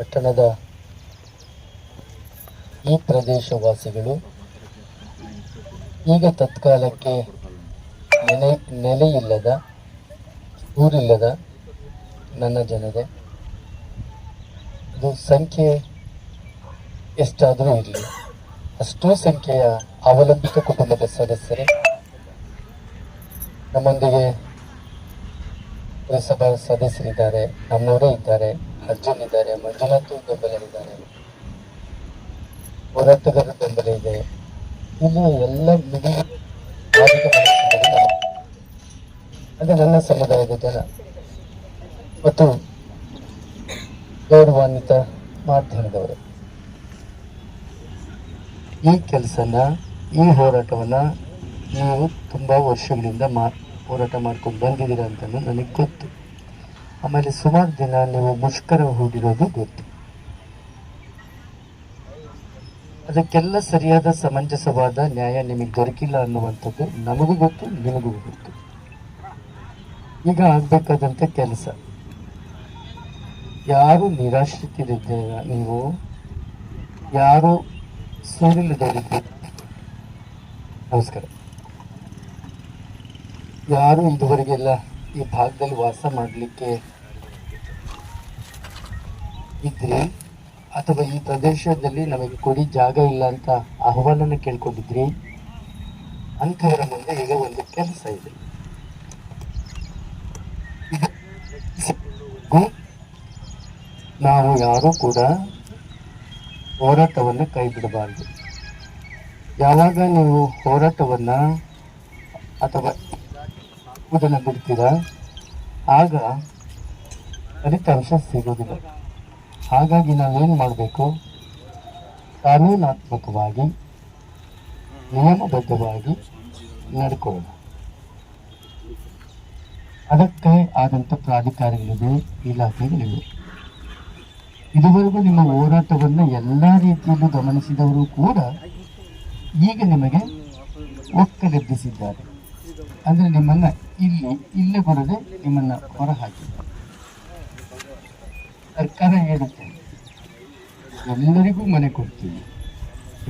ಪಟ್ಟಣದ ಈ ಪ್ರದೇಶವಾಸಿಗಳು ಈಗ ತತ್ಕಾಲಕ್ಕೆ ನೆನೆ ನೆಲೆಯಿಲ್ಲದ, ಊರಿಲ್ಲದ ನನ್ನ ಜನತೆ ಇದು ಸಂಖ್ಯೆ ಎಷ್ಟಾದರೂ ಇರಲಿ. ಅಷ್ಟೂ ಸಂಖ್ಯೆಯ ಅವಲಂಬಿತ ಕುಟುಂಬದ ಸದಸ್ಯರೇ, ನಮ್ಮೊಂದಿಗೆ ಪುರಸಭಾ ಸದಸ್ಯರಿದ್ದಾರೆ, ನಮ್ಮವರೇ ಇದ್ದಾರೆ ಅರ್ಜುನ್ ಇದ್ದಾರೆ ಮಂಜುನಾಥ್ ಬೆಂಬಲರಿದ್ದಾರೆ ಹೋರಾಟಗಾರರ ಬೆಂಬಲ ಇದೆ. ಇಲ್ಲಿ ಎಲ್ಲ ಮನಸ್ಸಿನಲ್ಲಿ ನನ್ನ ಸಮುದಾಯದ ಜನ. ಮತ್ತು ಗೌರವಾನ್ವಿತ ಮಾಧ್ಯಮದವರು. ಈ ಕೆಲಸನ, ಈ ಹೋರಾಟವನ್ನು ನೀವು ತುಂಬಾ ವರ್ಷಗಳಿಂದ ಮಾ ಹೋರಾಟ ಮಾಡ್ಕೊಂಡು ಬಂದಿದ್ದೀರ ಅಂತ ನನಗೆ ಗೊತ್ತು. ಆಮೇಲೆ ಸುಮಾರು ದಿನ ನೀವು ಮುಷ್ಕರ ಹೂಡಿರೋದು ಗೊತ್ತು. ಅದಕ್ಕೆಲ್ಲ ಸರಿಯಾದ ಸಮಂಜಸವಾದ ನ್ಯಾಯ ನಿಮಗೆ ದೊರಕಿಲ್ಲ ಅನ್ನುವಂಥದ್ದು ನಮಗೂ ಗೊತ್ತು, ನಿಮಗೂ ಗೊತ್ತು. ಈಗ ಆಗಬೇಕಾದಂಥ ಕೆಲಸ. ಯಾರು ನಿರಾಶ್ರಿತರಿದ್ದೀರ ನೀವು? ಯಾರು ಸೂರಿಲ್ಲದವರಿದ್ದೀರಿ ನಮಸ್ಕಾರ. ಯಾರು ಇದುವರೆಗೆಲ್ಲ ಈ ಭಾಗದಲ್ಲಿ ವಾಸ ಮಾಡಲಿಕ್ಕೆ ಇದ್ರಿ? ಅಥವಾ ಈ ಪ್ರದೇಶದಲ್ಲಿ ನಮಗೆ ಕೊಡಿ ಜಾಗ ಇಲ್ಲ ಅಂತ ಅಹವಾಲನ್ನು ಕೇಳ್ಕೊಂಡಿದ್ರಿ? ಅಂಥವರ ಮುಂದೆ ಈಗ ಒಂದು ಕೆಲಸ ಇದೆ. ನಾವು ಯಾರೂ ಕೂಡ ಹೋರಾಟವನ್ನು ಕೈ ಬಿಡಬಾರದು ಯಾವಾಗ ನೀವು ಹೋರಾಟವನ್ನು ಅಥವಾ ಇದನ್ನ ಬಿಡ್ತೀರಾ? ಆಗ ಫಲಿತಾಂಶ ಸಿಗೋದಿಲ್ಲ. ಹಾಗಾಗಿ ನಾವೇನು ಮಾಡಬೇಕು? ಕಾನೂನಾತ್ಮಕವಾಗಿ, ನಿಯಮಬದ್ಧವಾಗಿ ನಡ್ಕೊಳ್ಳೋಣ. ಅದಕ್ಕೆ ಆದಂಥ ಪ್ರಾಧಿಕಾರಗಳಿವೆ, ಇಲಾಖೆಗಳಿವೆ. ಇದುವರೆಗೂ ನಿಮ್ಮ ಹೋರಾಟವನ್ನು ಎಲ್ಲ ರೀತಿಯಲ್ಲೂ ಗಮನಿಸಿದವರು ಕೂಡ ಈಗ ನಿಮಗೆ ಒಕ್ಕಲೆಬ್ಬಿಸಿದ್ದಾರೆ. ಅಂದರೆ ನಿಮ್ಮನ್ನ ಇಲ್ಲಿ ಇಲ್ಲೇ ಬರದೆ ನಿಮ್ಮನ್ನು ಹೊರ ಹಾಕಿ ಸರ್ಕಾರ ಹೇಳುತ್ತೆ, ಎಲ್ಲರಿಗೂ ಮನೆ ಕೊಡ್ತೀವಿ.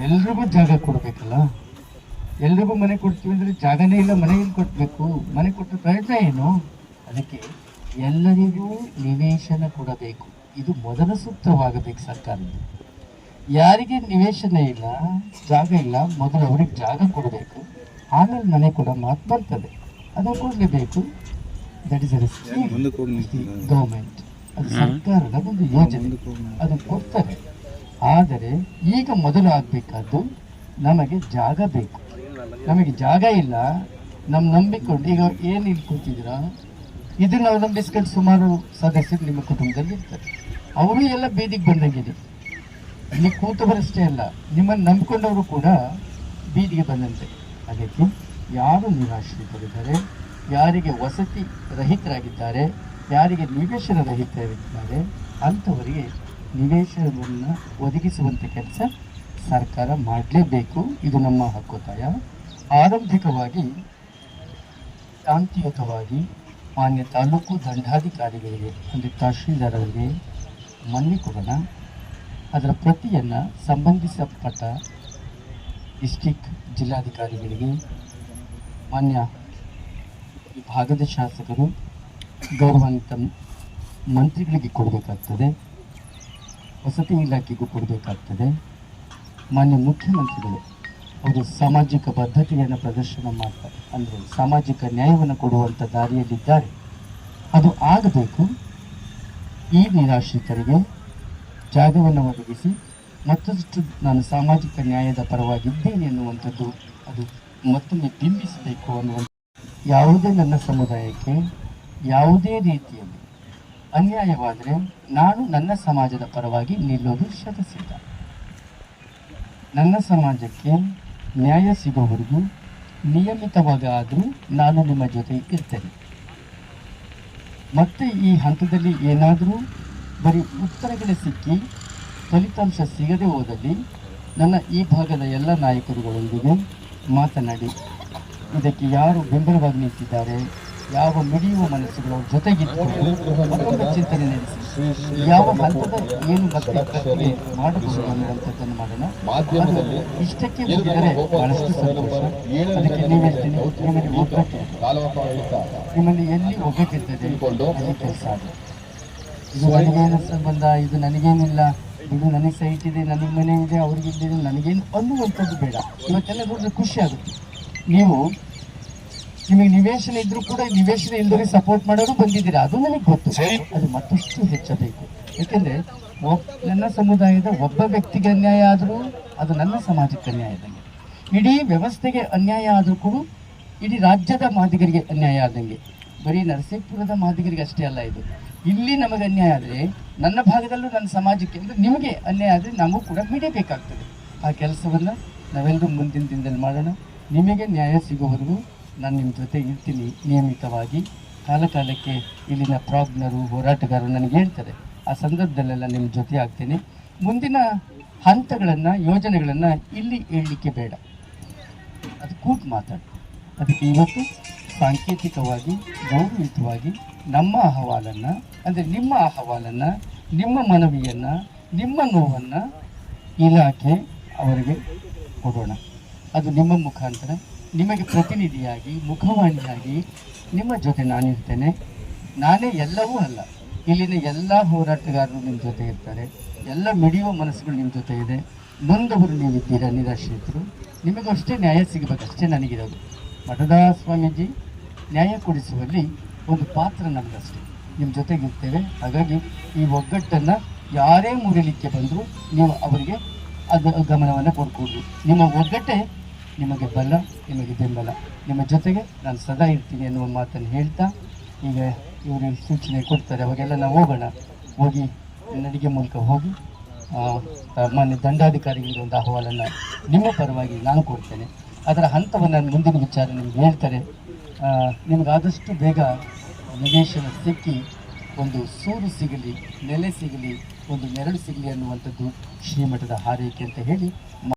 ಎಲ್ರಿಗೂ ಜಾಗ ಕೊಡಬೇಕಲ್ಲ? ಎಲ್ರಿಗೂ ಮನೆ ಕೊಡ್ತೀವಿ ಅಂದ್ರೆ ಜಾಗನೇ ಇಲ್ಲ, ಮನೆಯಲ್ಲಿ ಕೊಡಬೇಕು. ಕೊಡ್ಬೇಕು ಮನೆ ಕೊಟ್ಟ ಪ್ರಯತ್ನ ಏನು? ಅದಕ್ಕೆ ಎಲ್ಲರಿಗೂ ನಿವೇಶನ ಕೊಡಬೇಕು. ಇದು ಮೊದಲ ಸೂತ್ರವಾಗಬೇಕು ಸರ್ಕಾರದ ಯಾರಿಗೆ ನಿವೇಶನ ಇಲ್ಲ, ಜಾಗ ಇಲ್ಲ, ಮೊದಲು ಅವ್ರಿಗೆ ಜಾಗ ಕೊಡಬೇಕು. ಆಮೇಲೆ ಮನೆ ಕೊಡೋ ಮಾತು ಬರ್ತದೆ. ಅದು ಕೊಡಲೇಬೇಕು ದಟ್ ಇಸ್ ಗೌರ್ಮೆಂಟ್ ಅದು ಸರ್ಕಾರದ ಒಂದು ಯೋಜನೆ. ಅದು ಕೊಡ್ತಾರೆ ಆದರೆ ಈಗ ಮೊದಲು ಆಗಬೇಕಾದ್ದು ನಮಗೆ ಜಾಗ ಬೇಕು. ನಮಗೆ ಜಾಗ ಇಲ್ಲ. ನಮ್ಮ ನಂಬಿಕೊಂಡು ಈಗ ಏನು ಇಲ್ಲಿ ಕೂತಿದ್ದೀರಾ? ಇದನ್ನ ಅವಲಂಬಿಸ್ಕೊಂಡು ಸುಮಾರು ಸದಸ್ಯರು ನಿಮ್ಮ ಕುಟುಂಬದಲ್ಲಿ ಇರ್ತಾರೆ. ಅವರು ಎಲ್ಲ ಬೀದಿಗೆ ಬಂದಂಗಿದೆ ಕೂತು ಬರಷ್ಟೇ ಅಲ್ಲ ನಿಮ್ಮನ್ನು ನಂಬಿಕೊಂಡವರು ಕೂಡ ಬೀದಿಗೆ ಬಂದಂತೆ. ಅದಕ್ಕೆ ಯಾರು ನಿರಾಶ್ರಿತರಿದ್ದಾರೆ? ಯಾರಿಗೆ ವಸತಿ ರಹಿತರಾಗಿದ್ದಾರೆ? ಯಾರಿಗೆ ನಿವೇಶನ ರಹಿತರಿದ್ದಾರೆ? ಅಂಥವರಿಗೆ ನಿವೇಶನವನ್ನು ಒದಗಿಸುವಂಥ ಕೆಲಸ ಸರ್ಕಾರ ಮಾಡಲೇಬೇಕು. ಇದು ನಮ್ಮ ಹಕ್ಕೊತ್ತಾಯ. ಆರಂಭಿಕವಾಗಿ, ಶಾಂತಿಯುತವಾಗಿ, ಮಾನ್ಯ ತಾಲೂಕು ದಂಡಾಧಿಕಾರಿಗಳಿಗೆ ಅಂದರೆ ತಹಶೀಲ್ದಾರರಿಗೆ ಮನವಿ ಕೊಡೋಣ ಅದರ ಪ್ರತಿಯನ್ನು ಸಂಬಂಧಿಸಲ್ಪಟ್ಟ ಡಿಸ್ಟಿಕ್ ಜಿಲ್ಲಾಧಿಕಾರಿಗಳಿಗೆ ಮಾನ್ಯ ಭಾಗದ ಶಾಸಕರು ಗೌರವಾನ್ವಿತ ಮಂತ್ರಿಗಳಿಗೆ ಕೊಡಬೇಕಾಗ್ತದೆ, ವಸತಿ ಇಲಾಖೆಗೂ ಕೊಡಬೇಕಾಗ್ತದೆ. ಮಾನ್ಯ ಮುಖ್ಯಮಂತ್ರಿಗಳು, ಅವರು ಸಾಮಾಜಿಕ ಬದ್ಧತೆಯನ್ನು ಪ್ರದರ್ಶನ ಮಾಡ್ತಾರೆ ಅಂದರೆ ಸಾಮಾಜಿಕ ನ್ಯಾಯವನ್ನು ಕೊಡುವಂಥ ದಾರಿಯಲ್ಲಿದ್ದಾರೆ. ಅದು ಆಗಬೇಕು. ಈ ನಿರಾಶ್ರಿತರಿಗೆ ಜಾಗವನ್ನು ಒದಗಿಸಿ ಮತ್ತಷ್ಟು ನಾನು ಸಾಮಾಜಿಕ ನ್ಯಾಯದ ಪರವಾಗಿದ್ದೇನೆ ಎನ್ನುವಂಥದ್ದು ಅದು ಮತ್ತೊಮ್ಮೆ ಬಿಂಬಿಸಬೇಕು ಅನ್ನುವಂಥ ಯಾವುದೇ ನನ್ನ ಸಮುದಾಯಕ್ಕೆ ಯಾವುದೇ ರೀತಿಯಲ್ಲಿ ಅನ್ಯಾಯವಾದರೆ ನಾನು ನನ್ನ ಸಮಾಜದ ಪರವಾಗಿ ನಿಲ್ಲೋದು ಶತಸಿದ್ಧ. ನನ್ನ ಸಮಾಜಕ್ಕೆ ನ್ಯಾಯ ಸಿಗೋವರೆಗೂ ನಿಯಮಿತವಾಗಿ ಆದರೂ ನಾನು ನಿಮ್ಮ ಜೊತೆ ಇರ್ತೇನೆ. ಮತ್ತೆ ಈ ಹಂತದಲ್ಲಿ ಏನಾದರೂ ಬರೀ ಉತ್ತರಗಳೇ ಸಿಕ್ಕಿ ಫಲಿತಾಂಶ ಸಿಗದೆ ಹೋದಲ್ಲಿ ನನ್ನ ಈ ಭಾಗದ ಎಲ್ಲ ನಾಯಕರುಗಳೊಂದಿಗೆ ಮಾತನಾಡಿ ಇದಕ್ಕೆ ಯಾರು ಬೆಂಬಲವಾಗಿ ನಿಂತಿದ್ದಾರೆ ಯಾವ ಮಿಡಿಯುವ ಮನಸ್ಸುಗಳು ಜೊತೆಗಿದ್ದು ಮತ್ತೊಂದು ಚಿಂತನೆ ನಡೆಸಿ. ಯಾವ ಹಂತದ ಏನು ಮತ್ತೆ ಪ್ರಕ್ರಿಯೆ ಮಾಡಬಹುದು ಅನ್ನುವಂಥದ್ದನ್ನು ಮಾಡೋಣ. ಮಾಧ್ಯಮದಲ್ಲಿ ಇಷ್ಟಕ್ಕೆ ಬಂದಿದ್ದರೆ ಬಹಳಷ್ಟು ಸಂತೋಷ. ಅದಕ್ಕೆ ನೀವು ಹೇಳ್ತೀನಿ ನಿಮ್ಮಲ್ಲಿ ಒಗ್ಗಟ್ಟು ನಿಮ್ಮಲ್ಲಿ ಎಲ್ಲಿ ಒಗ್ಗಟ್ಟಿರ್ತದೆ ಕೆಲಸ ಇದು ನನಗೇನು ಸಂಬಂಧ ಇದು ನನಗೇನಿಲ್ಲ ಇದು ನನಗೆ ಸೈಟ್ ಇದೆ ನನಗೆ ಮನೆ ಇದೆ ಅವ್ರಿಗೆ ಇಲ್ಲಿದೆ ನನಗೇನು ಅನ್ನುವಂಥದ್ದು ಬೇಡ. ಇವತ್ತೆಲ್ಲ ನೋಡಿದ್ರೆ ಖುಷಿ ಆಗುತ್ತೆ. ನೀವು ನಿಮಗೆ ನಿವೇಶನ ಇದ್ರೂ ಕೂಡ ನಿವೇಶನ ಇಲ್ಲದವರಿಗೆ ಸಪೋರ್ಟ್ ಮಾಡೋರು ಬಂದಿದ್ದೀರಾ? ಅದು ನನಗೆ ಗೊತ್ತು. ಅದು ಮತ್ತಷ್ಟು ಹೆಚ್ಚಬೇಕು. ಯಾಕೆಂದ್ರೆ ನನ್ನ ಸಮುದಾಯದ ಒಬ್ಬ ವ್ಯಕ್ತಿಗೆ ಅನ್ಯಾಯ ಆದರೂ ಅದು ನನ್ನ ಸಮಾಜಕ್ಕೆ ಅನ್ಯಾಯ ಆದಂಗೆ. ಇಡೀ ವ್ಯವಸ್ಥೆಗೆ ಅನ್ಯಾಯ ಆದರೂ ಕೂಡ ಇಡೀ ರಾಜ್ಯದ ಮಾದಿಗರಿಗೆ ಅನ್ಯಾಯ ಆದಂಗೆ. ಬರೀ ನರಸೀಪುರದ ಮಾದಿಗರಿಗೆ ಅಷ್ಟೇ ಅಲ್ಲ ಇದು. ಇಲ್ಲಿ ನಮಗೆ ಅನ್ಯಾಯ ಆದರೆ ನನ್ನ ಭಾಗದಲ್ಲೂ ನನ್ನ ಸಮಾಜಕ್ಕೆ ಅಂದರೆ ನಿಮಗೆ ಅಲ್ಲೇ ಆದರೆ ನಮಗೂ ಕೂಡ ಬಿಡಬೇಕಾಗ್ತದೆ ಆ ಕೆಲಸವನ್ನು ನಾವೆಲ್ಲರೂ ಮುಂದಿನ ದಿನದಲ್ಲಿ ಮಾಡೋಣ. ನಿಮಗೆ ನ್ಯಾಯ ಸಿಗೋವರೆಗೂ ನಾನು ನಿಮ್ಮ ಜೊತೆ ಇರ್ತೀನಿ ನಿಯಮಿತವಾಗಿ. ಕಾಲಕಾಲಕ್ಕೆ ಇಲ್ಲಿನ ಪ್ರಾಜ್ಞರು, ಹೋರಾಟಗಾರರು ನನಗೆ ಹೇಳ್ತಾರೆ. ಆ ಸಂದರ್ಭದಲ್ಲೆಲ್ಲ ನಿಮ್ಮ ಜೊತೆ ಆಗ್ತೀನಿ. ಮುಂದಿನ ಹಂತಗಳನ್ನು, ಯೋಜನೆಗಳನ್ನು ಇಲ್ಲಿ ಹೇಳಲಿಕ್ಕೆ ಬೇಡ. ಅದು ಕೂತು ಮಾತಾಡಿ. ಅದಕ್ಕೆ ಇವತ್ತು ಸಾಂಕೇತಿಕವಾಗಿ, ಗೌರವಯುತವಾಗಿ ನಮ್ಮ ಅಹವಾಲನ್ನು, ಅಂದರೆ ನಿಮ್ಮ ಅಹವಾಲನ್ನು, ನಿಮ್ಮ ಮನವಿಯನ್ನು, ನಿಮ್ಮ ನೋವನ್ನು ಇಲಾಖೆ ಅವರಿಗೆ ಕೊಡೋಣ. ಅದು ನಿಮ್ಮ ಮುಖಾಂತರ ನಿಮಗೆ ಪ್ರತಿನಿಧಿಯಾಗಿ, ಮುಖವಾಣಿಯಾಗಿ ನಿಮ್ಮ ಜೊತೆ ನಾನಿರ್ತೇನೆ. ನಾನೇ ಎಲ್ಲವೂ ಅಲ್ಲ. ಇಲ್ಲಿನ ಎಲ್ಲ ಹೋರಾಟಗಾರರು ನಿಮ್ಮ ಜೊತೆ ಇರ್ತಾರೆ. ಎಲ್ಲ ಮಿಡಿಯುವ ಮನಸ್ಸುಗಳು ನಿಮ್ಮ ಜೊತೆ ಇದೆ. ನೊಂದವರು ನೀವಿದ್ದೀರಾ ನಿರಾಶ್ರಿತರು. ನಿಮಗೂ ಅಷ್ಟೇ ನ್ಯಾಯ ಸಿಗಬೇಕಷ್ಟೇ ನನಗಿರೋದು. ಮಠದ ಸ್ವಾಮೀಜಿ ನ್ಯಾಯ ಕೊಡಿಸುವಲ್ಲಿ ಒಂದು ಪಾತ್ರ ನಮಗಷ್ಟೇ ನಿಮ್ಮ ಜೊತೆಗಿರ್ತೇವೆ. ಹಾಗಾಗಿ ಈ ಒಗ್ಗಟ್ಟನ್ನು ಯಾರೇ ಮುರಿಲಿಕ್ಕೆ ಬಂದರೂ ನೀವು ಅವರಿಗೆ ಅದು, ಗಮನವನ್ನು ಕೊಡ್ಕೊಡ್ರಿ. ನಿಮ್ಮ ಒಗ್ಗಟ್ಟೆ ನಿಮಗೆ ಬಲ, ನಿಮಗೆ ಬೆಂಬಲ. ನಿಮ್ಮ ಜೊತೆಗೆ ನಾನು ಸದಾ ಇರ್ತೀನಿ ಅನ್ನುವ ಮಾತನ್ನು ಹೇಳ್ತಾ, ಈಗ ಇವರು ಸೂಚನೆ ಕೊಡ್ತಾರೆ, ಅವಾಗೆಲ್ಲ ನಾವು ಹೋಗೋಣ. ಹೋಗಿ ನಡಿಗೆ ಮೂಲಕ ಹೋಗಿ ಮಾನ್ಯ ದಂಡಾಧಿಕಾರಿಗಳಿಗೆ ಒಂದು ಅಹವಾಲನ್ನು ನಿಮ್ಮ ಪರವಾಗಿ ನಾನು ಕೊಡ್ತೇನೆ. ಅದರ ಹಂತವನ್ನು ನಾನು ಮುಂದಿನ ವಿಚಾರ ನಿಮ್ಗೆ ಹೇಳ್ತಾರೆ. ಆ, ನಿಮ್ಗೆ ಆದಷ್ಟು ಬೇಗ ನಿವೇಶನ ಸಿಕ್ಕಿ ಒಂದು ಸೂರು ಸಿಗಲಿ ನೆಲೆ ಸಿಗಲಿ ಒಂದು ನೆರಳು ಸಿಗಲಿ ಅನ್ನುವಂಥದ್ದು ಶ್ರೀಮಠದ ಹಾರೈಕೆ ಅಂತ ಹೇಳಿ